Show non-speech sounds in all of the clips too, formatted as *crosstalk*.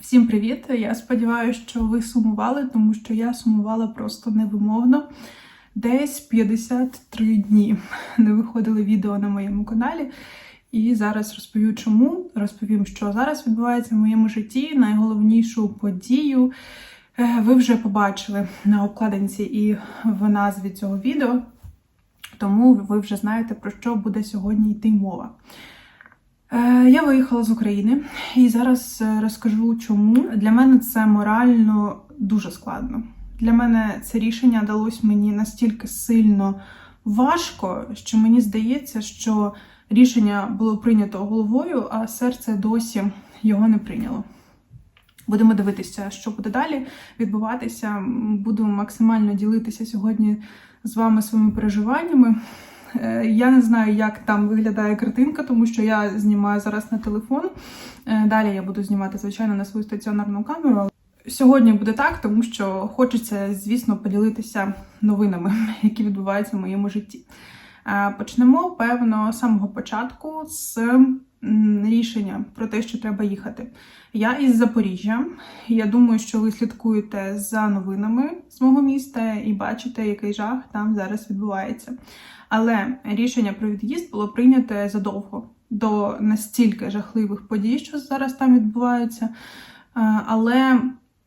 Всім привіт! Я сподіваюся, що ви сумували, тому що я сумувала просто невимовно. Десь 53 дні не виходили відео на моєму каналі. І зараз розповім чому. Розповім, що зараз відбувається в моєму житті. Найголовнішу подію е, ви вже побачили на обкладинці і в назві цього відео. Тому ви вже знаєте, про що буде сьогодні йти мова. Е, Я виїхала з України і зараз е, розкажу, чому для мене це морально дуже складно. Для мене це рішення далось мені настільки сильно важко, що мені здається, що рішення було прийнято головою, а серце досі його не прийняло. Будемо дивитися, що буде далі відбуватися. Буду максимально ділитися сьогодні з вами своїми переживаннями. Е, Я не знаю, як там виглядає картинка, тому що я знімаю зараз на телефон. Е, Далі я буду знімати, звичайно, на свою стаціонарну камеру. Сьогодні буде так, тому що хочеться, звісно, поділитися новинами, *laughs* які відбуваються в моєму житті. Е, Почнемо, певно, з самого початку з рішення про те, що треба їхати. Я із Запоріжжя. Я думаю, що ви слідкуєте за новинами з мого міста і бачите, який жах там зараз відбувається. Але рішення про від'їзд було прийняте задовго до настільки жахливих подій, що зараз там відбуваються. Але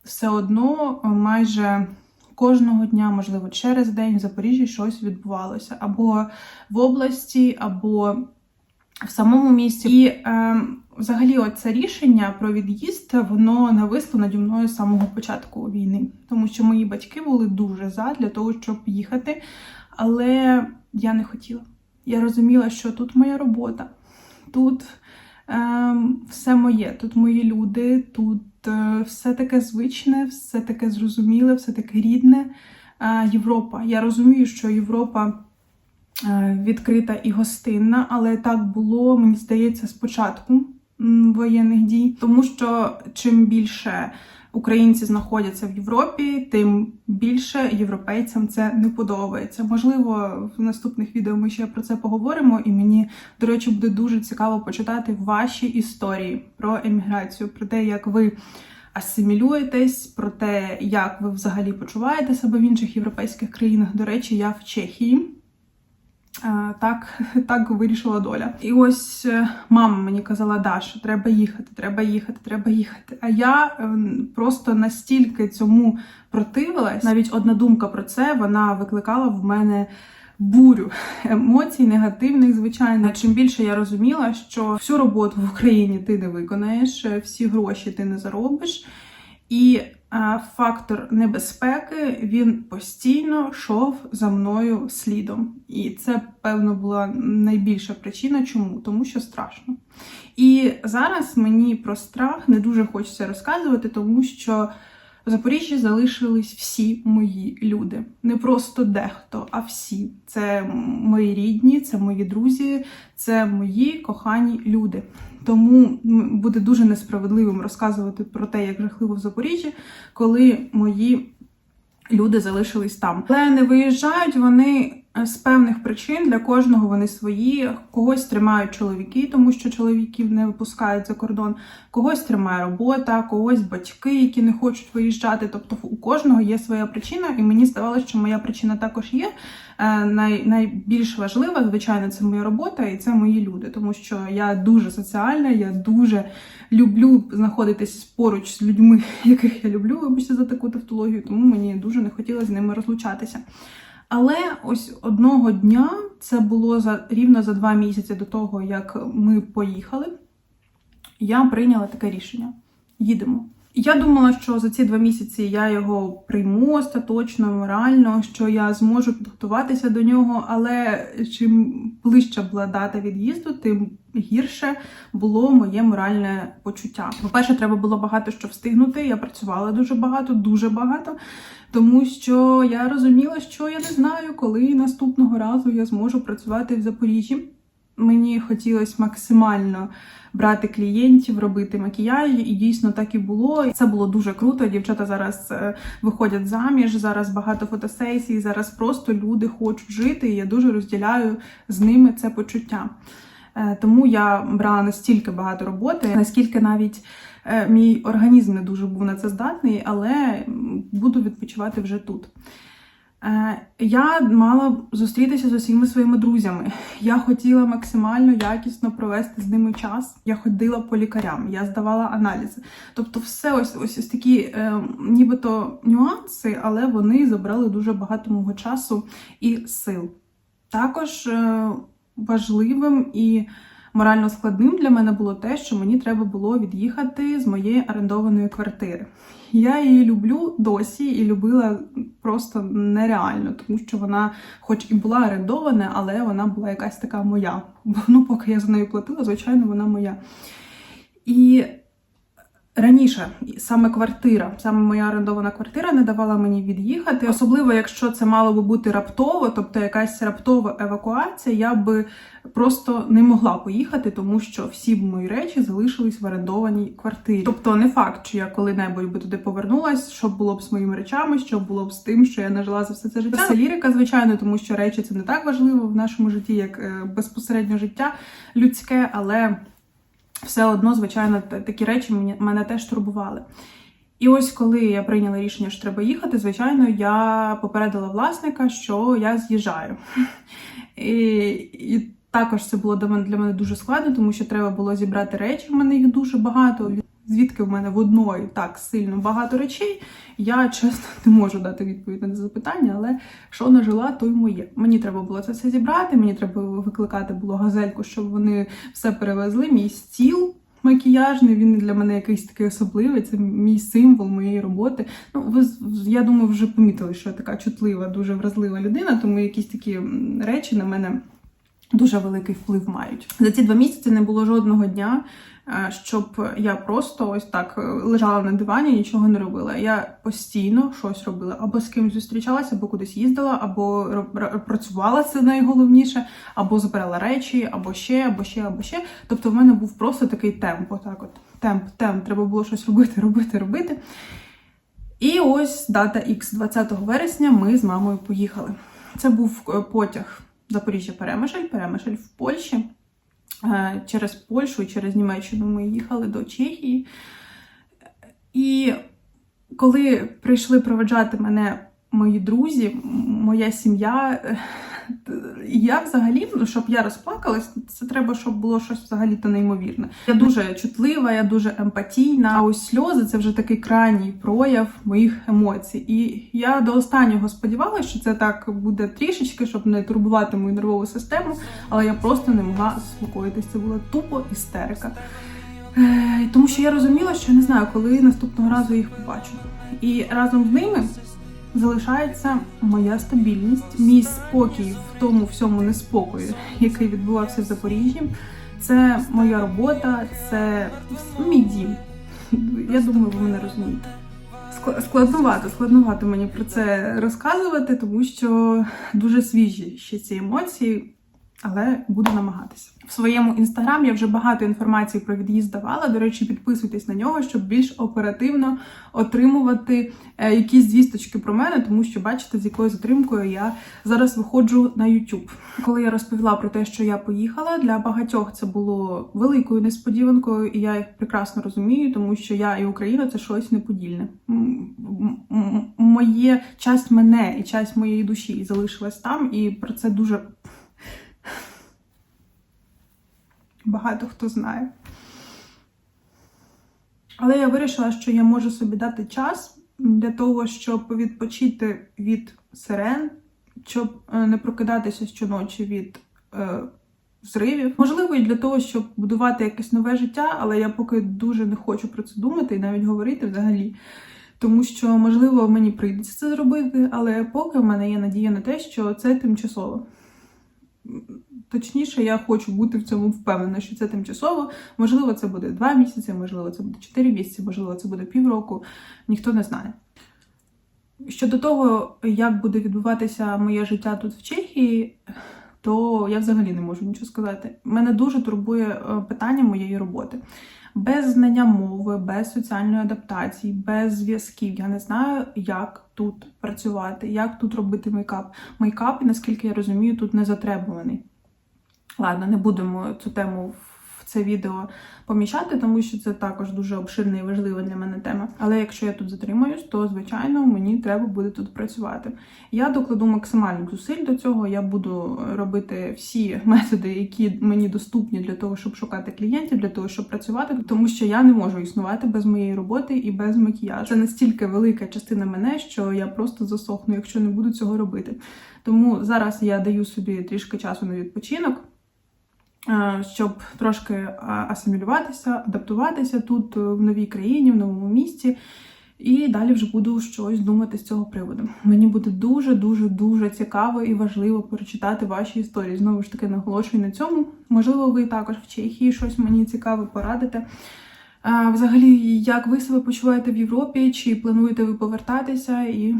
все одно е, майже кожного дня, можливо, через день в Запоріжжі щось відбувалося або в області, або в самому місті. І е, взагалі, це рішення про від'їзд воно нависло наді мною з самого початку війни, тому що мої батьки були дуже за для того, щоб їхати. Але я не хотіла. Я розуміла, що тут моя робота, тут ем, все моє, тут мої люди, тут е, все таке звичне, все таке зрозуміле, все таке рідне. Е, Європа. Я розумію, що Європа е, відкрита і гостинна, але так було, мені здається, спочатку воєнних дій, тому що чим більше українці знаходяться в Європі, тим більше європейцям це не подобається. Можливо, в наступних відео ми ще про це поговоримо, і мені, до речі, буде дуже цікаво почитати ваші історії про еміграцію, про те, як ви асимілюєтесь, про те, як ви взагалі почуваєте себе в інших європейських країнах. До речі, я в Чехії. Е, Так, *laughs* так вирішила доля. І ось е, мама мені казала, Даша, треба їхати, треба їхати, треба їхати. А я ем, просто настільки цьому противилась, навіть одна думка про це вона викликала в мене бурю *laughs* емоцій, негативних, звичайно. Чим більше я розуміла, що всю роботу в Україні ти не виконаєш, е, всі гроші ти не заробиш. І фактор небезпеки він постійно йшов за мною слідом. І це, певно, була найбільша причина. Чому? Тому що страшно. І зараз мені про страх не дуже хочеться розказувати, тому що в Запоріжжі залишились всі мої люди. Не просто дехто, а всі. Це мої рідні, це мої друзі, це мої кохані люди. Тому буде дуже несправедливим розказувати про те, як жахливо в Запоріжжі, коли мої люди залишились там. Але не виїжджають вони з певних причин для кожного вони свої. Когось тримають чоловіки, тому що чоловіків не випускають за кордон, когось тримає робота, когось батьки, які не хочуть виїжджати. Тобто у кожного є своя причина, і мені здавалося, що моя причина також є. Е, Най, найбільш важлива, звичайно, це моя робота і це мої люди, тому що я дуже соціальна, я дуже люблю знаходитись поруч з людьми, *laughs* яких я люблю, вибачте за таку тавтологію, тому мені дуже не хотілося з ними розлучатися. Але ось одного дня, це було за рівно за два місяці до того, як ми поїхали, я прийняла таке рішення: їдемо. Я думала, що за ці два місяці я його прийму остаточно, морально, що я зможу підготуватися до нього, але чим ближча була дата від'їзду, тим гірше було моє моральне почуття. По-перше, треба було багато що встигнути. Я працювала дуже багато, дуже багато, тому що я розуміла, що я не знаю, коли наступного разу я зможу працювати в Запоріжжі. Мені хотілося максимально брати клієнтів, робити макіяжі, і дійсно так і було. Це було дуже круто. Дівчата зараз е, виходять заміж, зараз багато фотосесій, зараз просто люди хочуть жити, і я дуже розділяю з ними це почуття. Е, Тому я брала настільки багато роботи, наскільки навіть е, мій організм не дуже був на це здатний, але буду відпочивати вже тут. Е, Я мала зустрітися з усіма своїми друзями. Я хотіла максимально якісно провести з ними час. Я ходила по лікарям, я здавала аналізи. Тобто, все ось ось, ось такі е, нібито нюанси, але вони забрали дуже багато мого часу і сил. Також важливим і морально складним для мене було те, що мені треба було від'їхати з моєї орендованої квартири. Я її люблю досі і любила просто нереально, тому що вона, хоч і була орендована, але вона була якась така моя. Ну, поки я за нею платила, звичайно, вона моя. І раніше саме квартира, саме моя орендована квартира не давала мені від'їхати. Особливо, якщо це мало би бути раптово, тобто якась раптова евакуація, я би просто не могла поїхати, тому що всі мої речі залишились в орендованій квартирі. Тобто, не факт, що я коли-небудь би туди повернулась, що було б з моїми речами, що було б з тим, що я нажила за все це життя. Це лірика, звичайно, тому що речі це не так важливо в нашому житті, як е, безпосередньо життя людське, але все одно, звичайно, такі речі мене теж турбували. І ось коли я прийняла рішення, що треба їхати, звичайно, я попередила власника, що я з'їжджаю. І, і також це було для мене дуже складно, тому що треба було зібрати речі. В мене їх дуже багато. Звідки в мене в одної так сильно багато речей, я чесно *laughs* не можу дати відповідь на це запитання, але що нажила, то й моє. Мені треба було це все зібрати, мені треба викликати було газельку, щоб вони все перевезли. Мій стіл макіяжний, він для мене якийсь такий особливий. Це мій символ моєї роботи. Ну, ви я думаю, вже помітили, що я така чутлива, дуже вразлива людина, тому якісь такі речі на мене дуже великий вплив мають. За ці два місяці не було жодного дня, е, щоб я просто ось так е, лежала на дивані, нічого не робила. Я постійно щось робила, або з кимось зустрічалася, або кудись їздила, або працювала це найголовніше, або збирала речі, або ще, або ще, або ще. Тобто, в мене був просто такий темп. Отак, от темп, темп. Треба було щось робити, робити, робити. І ось дата X 20 вересня. Ми з мамою поїхали. Це був е, потяг Запоріжжя Перемишль, перемежель в Польщі. Е, Через Польщу через Німеччину ми їхали до Чехії. І коли прийшли проведжати мене мої друзі, моя сім'я, е, я взагалі, ну, щоб я розплакалась, це треба, щоб було щось взагалі-то неймовірне. Я дуже чутлива, я дуже емпатійна. А ось сльози це вже такий крайній прояв моїх емоцій. І я до останнього сподівалася, що це так буде трішечки, щоб не турбувати мою нервову систему, але я просто не могла заспокоїтись. Це була тупо істерика. Е, Тому що я розуміла, що я не знаю, коли наступного разу їх побачу. І разом з ними залишається моя стабільність, мій спокій в тому всьому неспокою, який відбувався в Запоріжжі. Це моя робота, це мій дім. Я думаю, ви мене розумієте. Скла- Складновато, складновато мені про це розказувати, тому що дуже свіжі ще ці емоції, але буду намагатися. В своєму інстаграм я вже багато інформації про від'їзд давала. До речі, підписуйтесь на нього, щоб більш оперативно отримувати е, якісь звісточки про мене, тому що бачите, з якою затримкою я зараз виходжу на YouTube. Коли я розповіла про те, що я поїхала, для багатьох це було великою несподіванкою, і я їх прекрасно розумію, тому що я і Україна це щось неподільне. Моє часть мене і часть моєї душі залишилась там, і про це дуже багато хто знає. Але я вирішила, що я можу собі дати час для того, щоб відпочити від сирен, щоб е, не прокидатися щоночі від е, взривів. Можливо, і для того, щоб будувати якесь нове життя, але я поки дуже не хочу про це думати і навіть говорити взагалі. Тому що, можливо, мені прийдеться це зробити, але поки в мене є надія на те, що це тимчасово. Точніше, я хочу бути в цьому впевнена, що це тимчасово. Можливо, це буде два місяці, можливо, це буде чотири місяці, можливо, це буде півроку. Ніхто не знає. Щодо того, як буде відбуватися моє життя тут в Чехії, то я взагалі не можу нічого сказати. Мене дуже турбує е, питання моєї роботи. Без знання мови, без соціальної адаптації, без зв'язків. Я не знаю, як тут працювати, як тут робити мейкап. Мейкап, наскільки я розумію, тут не затребуваний. Ладно, не будемо цю тему в це відео поміщати, тому що це також дуже обширна і важлива для мене тема. Але якщо я тут затримаюсь, то звичайно мені треба буде тут працювати. Я докладу максимальних зусиль до цього. Я буду робити всі методи, які мені доступні для того, щоб шукати клієнтів, для того, щоб працювати, тому що я не можу існувати без моєї роботи і без макіяжу. Це настільки велика частина мене, що я просто засохну, якщо не буду цього робити. Тому зараз я даю собі трішки часу на відпочинок. Е, Щоб трошки асимілюватися, адаптуватися тут е, в новій країні, в новому місті, і далі вже буду щось думати з цього приводу. Мені буде дуже, дуже, дуже цікаво і важливо прочитати ваші історії. Знову ж таки, наголошую на цьому. Можливо, ви також в Чехії щось мені цікаве порадите. Взагалі, як ви себе почуваєте в Європі? Чи плануєте ви повертатися і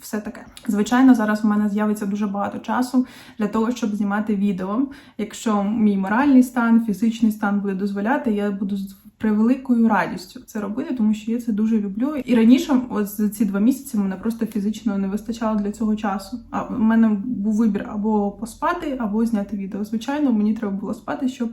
все таке? Звичайно, зараз в мене з'явиться дуже багато часу для того, щоб знімати відео. Якщо мій моральний стан, фізичний стан буде дозволяти, я буду з превеликою радістю це робити, тому що я це дуже люблю. І раніше, от за ці два місяці, мене просто фізично не вистачало для цього часу. А в мене був вибір або поспати, або зняти відео. Звичайно, мені треба було спати, щоб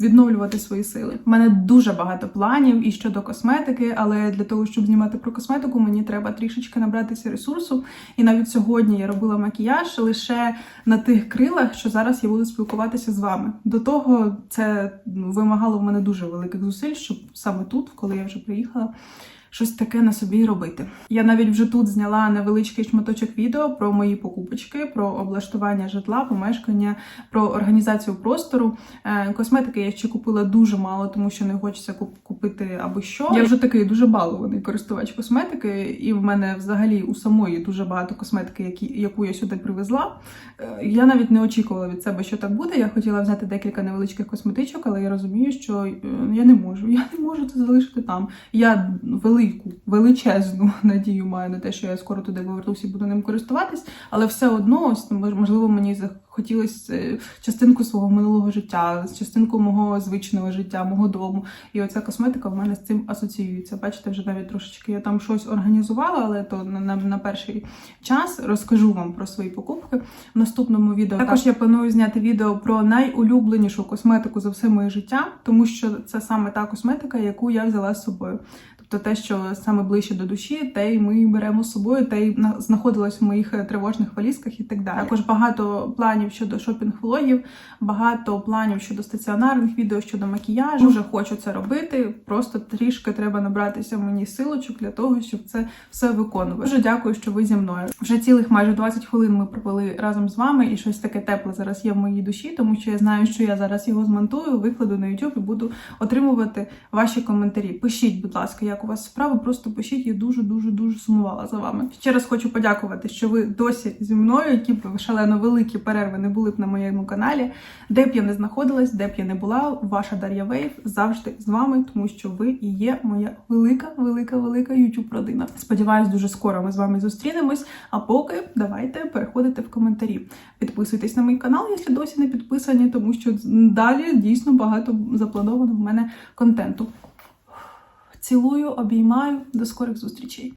відновлювати свої сили. У мене дуже багато планів і щодо косметики, але для того, щоб знімати про косметику, мені треба трішечки набратися ресурсу. І навіть сьогодні я робила макіяж лише на тих крилах, що зараз я буду спілкуватися з вами. До того це ну, вимагало в мене дуже великих зусиль, щоб саме тут, коли я вже приїхала. Щось таке на собі робити. Я навіть вже тут зняла невеличкий шматочок відео про мої покупочки, про облаштування житла, помешкання, про організацію простору. Е, Косметики я ще купила дуже мало, тому що не хочеться купити аби що. Я вже такий дуже балований користувач косметики, і в мене взагалі у самої дуже багато косметики, які, яку я сюди привезла. Е, Я навіть не очікувала від себе, що так буде. Я хотіла взяти декілька невеличких косметичок, але я розумію, що е, я не можу. Я не можу це залишити там. Я велику, величезну *laughs* надію маю на те, що я скоро туди повернуся і буду ним користуватись, але все одно, ось ну, можливо, мені захотілося е, частинку свого минулого життя, частинку мого звичного життя, мого дому. І оця косметика в мене з цим асоціюється. Бачите, вже навіть трошечки я там щось організувала, але то на, на, на перший час розкажу вам про свої покупки в наступному відео. Також я планую зняти відео про найулюбленішу косметику за все моє життя, тому що це саме та косметика, яку я взяла з собою. Тобто те, що саме ближче до душі, те й ми беремо з собою, те й на- знаходилось в моїх е, тривожних валізках і так далі. Також багато планів щодо шопінг-влогів, багато планів щодо стаціонарних відео, щодо макіяжу. Дуже хочу це робити. Просто трішки треба набратися мені силочок для того, щоб це все виконувати. Дуже дякую, що ви зі мною. Вже цілих майже 20 хвилин ми провели разом з вами, і щось таке тепле зараз є в моїй душі, тому що я знаю, що я зараз його змонтую, викладу на YouTube і буду отримувати ваші коментарі. Пишіть, будь ласка, як у вас справи, просто пишіть, я дуже дуже дуже сумувала за вами. Ще раз хочу подякувати, що ви досі зі мною, які б шалено великі перерви не були б на моєму каналі. Де б я не знаходилась, де б я не була, ваша Дар'я Вейв завжди з вами, тому що ви і є моя велика, велика, велика youtube родина. Сподіваюсь, дуже скоро ми з вами зустрінемось. А поки давайте переходити в коментарі. Підписуйтесь на мій канал, якщо досі не підписані, тому що далі дійсно багато заплановано в мене контенту. Цілую, обіймаю, до скорих зустрічей.